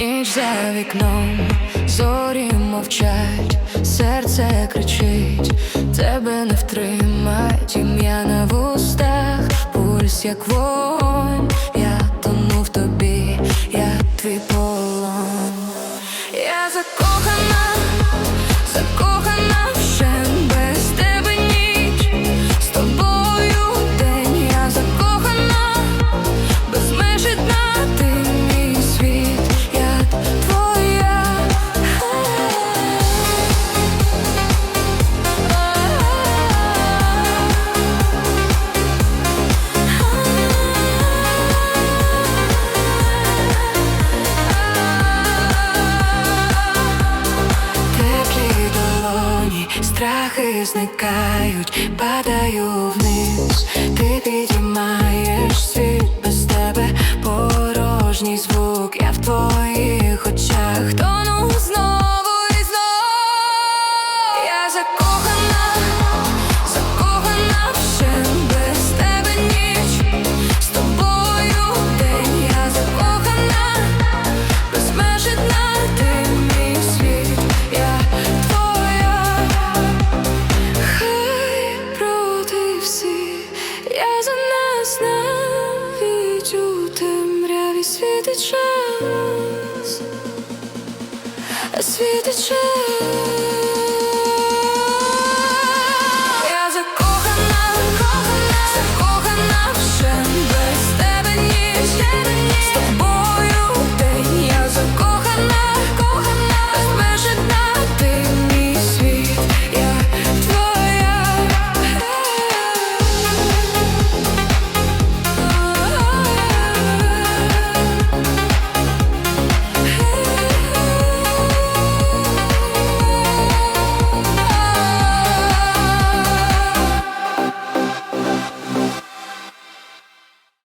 Ніч за вікном, зорі мовчать, серце кричить, тебе не втримать, ім'я на вустах, пульс як вогонь, Я страхи зникають, падаю вниз, ти підіймаєш за і чути мряві світить час, світить час.